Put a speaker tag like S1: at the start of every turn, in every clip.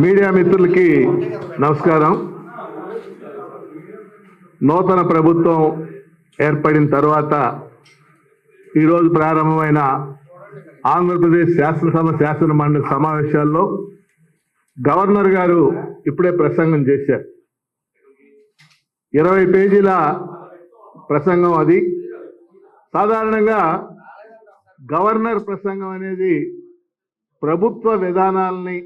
S1: Media మిత్రులకి నమస్కారం. నూతన ప్రభుత్వం ఏర్పడిన తర్వాత ఈరోజు ప్రారంభమైన ఆంధ్రప్రదేశ్ శాసనసభ శాసన మండలి సమావేశాల్లో గవర్నర్ గారు ఇప్పుడే ప్రసంగం చేశారు. ఇరవై పేజీల ప్రసంగం అది. సాధారణంగా గవర్నర్ ప్రసంగం అనేది ప్రభుత్వ విధానాలని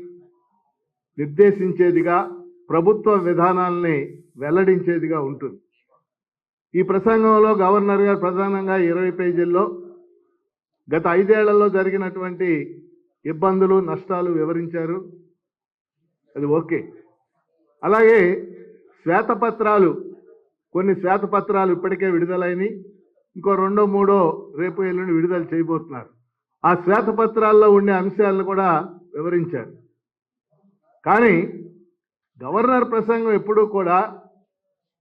S1: నిర్దేశించేదిగా ప్రభుత్వ విధానాలని వెల్లడించేదిగా ఉంటుంది. ఈ ప్రసంగంలో గవర్నర్ గారు ప్రధానంగా ఇరవై పేజీల్లో గత ఐదేళ్ళలో జరిగినటువంటి ఇబ్బందులు నష్టాలు వివరించారు. అది ఓకే. అలాగే శ్వేతపత్రాలు కొన్ని శ్వేతపత్రాలు ఇప్పటికే విడుదలైనవి. ఇంకో రెండో మూడో రేపు ఎల్లుండి విడుదల చేయబోతున్నారు. ఆ శ్వేతపత్రాల్లో ఉండే అంశాలను కూడా వివరించారు. కానీ గవర్నర్ ప్రసంగం ఎప్పుడూ కూడా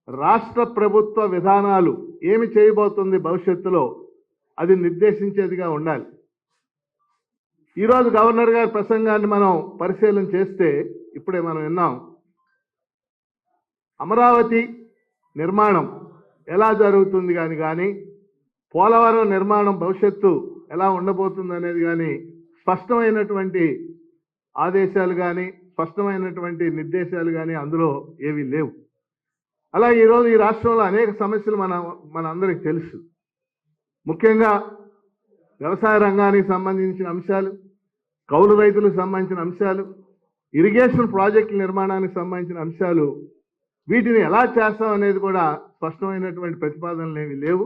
S1: రాష్ట్ర ప్రభుత్వ విధానాలు ఏమి చేయబోతుంది భవిష్యత్తులో అది నిర్దేశించేదిగా ఉండాలి. ఈరోజు గవర్నర్ గారి ప్రసంగాన్ని మనం పరిశీలన చేస్తే ఇప్పుడే మనం విన్నాం అమరావతి నిర్మాణం ఎలా జరుగుతుంది కానీ కానీ పోలవరం నిర్మాణం భవిష్యత్తు ఎలా ఉండబోతుంది అనేది కానీ స్పష్టమైనటువంటి ఆదేశాలు కానీ స్పష్టమైనటువంటి నిర్దేశాలు కానీ అందులో ఏవి లేవు. అలాగే ఈరోజు ఈ రాష్ట్రంలో అనేక సమస్యలు మన మన అందరికి తెలుసు. ముఖ్యంగా వ్యవసాయ రంగానికి సంబంధించిన అంశాలు కౌలు రైతులకు సంబంధించిన అంశాలు ఇరిగేషన్ ప్రాజెక్టుల నిర్మాణానికి సంబంధించిన అంశాలు వీటిని ఎలా చేస్తాం అనేది కూడా స్పష్టమైనటువంటి ప్రతిపాదనలు ఏవి లేవు.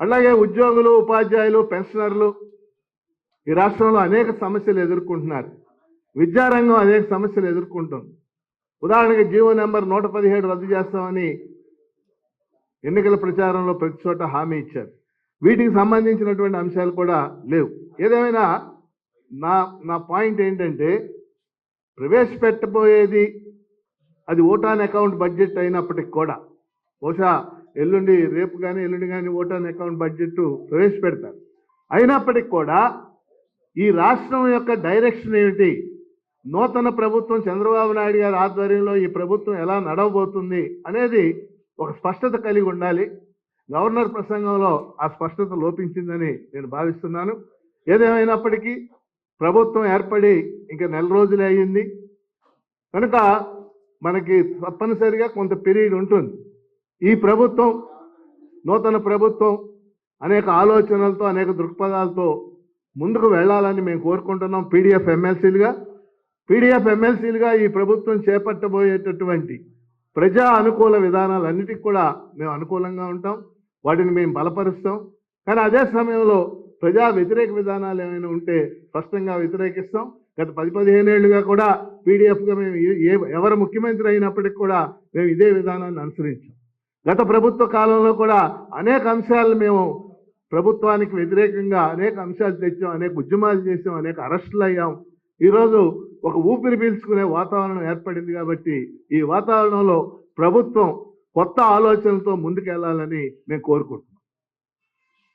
S1: అలాగే ఉద్యోగులు ఉపాధ్యాయులు పెన్షనర్లు ఈ రాష్ట్రంలో అనేక సమస్యలు ఎదుర్కొంటున్నారు. విద్యారంగం అనేక సమస్యలు ఎదుర్కొంటుంది. ఉదాహరణకి జీవో నెంబర్ నూట పదిహేడు రద్దు చేస్తామని ఎన్నికల ప్రచారంలో ప్రతి చోట హామీ ఇచ్చారు. వీటికి సంబంధించినటువంటి అంశాలు కూడా లేవు. ఏదేమైనా నా నా పాయింట్ ఏంటంటే ప్రవేశపెట్టబోయేది అది ఓటాన్ అకౌంట్ బడ్జెట్ అయినప్పటికి కూడా. బహుశా ఎల్లుండి రేపు కానీ ఎల్లుండి కానీ ఓటాన్ అకౌంట్ బడ్జెట్ ప్రవేశపెడతారు. అయినప్పటికి కూడా ఈ రాష్ట్రం యొక్క డైరెక్షన్ ఏమిటి? నూతన ప్రభుత్వం చంద్రబాబు నాయుడు గారి ఆధ్వర్యంలో ఈ ప్రభుత్వం ఎలా నడవబోతుంది అనేది ఒక స్పష్టత కలిగి ఉండాలి. గవర్నర్ ప్రసంగంలో ఆ స్పష్టత లోపించిందని నేను భావిస్తున్నాను. ఏదేమైనప్పటికీ ప్రభుత్వం ఏర్పడి ఇంకా నెల రోజులే అయ్యింది. కనుక మనకి తప్పనిసరిగా కొంత పీరియడ్ ఉంటుంది. ఈ ప్రభుత్వం నూతన ప్రభుత్వం అనేక ఆలోచనలతో అనేక దృక్పథాలతో ముందుకు వెళ్ళాలని మేము కోరుకుంటున్నాం. పీడిఎఫ్ ఎమ్మెల్సీలుగా. పీడిఎఫ్ ఎమ్మెల్సీలుగా ఈ ప్రభుత్వం చేపట్టబోయేటటువంటి ప్రజా అనుకూల విధానాలన్నిటికీ కూడా మేము అనుకూలంగా ఉంటాం. వాటిని మేము బలపరుస్తాం. కానీ అదే సమయంలో ప్రజా వ్యతిరేక విధానాలు ఏమైనా ఉంటే స్పష్టంగా వ్యతిరేకిస్తాం. గత పది పదిహేను ఏళ్ళుగా కూడా పీడిఎఫ్గా మేము ఏ- ఏ ఎవరు ముఖ్యమంత్రి అయినప్పటికీ కూడా మేము ఇదే విధానాన్ని అనుసరించాం. గత ప్రభుత్వ కాలంలో కూడా అనేక అంశాలు మేము ప్రభుత్వానికి వ్యతిరేకంగా అనేక అంశాలు తెచ్చాం అనేక ఉద్యమాలు చేసాం అనేక అరెస్టులు అయ్యాం ఈరోజు ఒక ఊపిరి పీల్చుకునే వాతావరణం ఏర్పడింది కాబట్టి ఈ వాతావరణంలో ప్రభుత్వం కొత్త ఆలోచనలతో ముందుకెళ్ళాలని మేము కోరుకుంటున్నాం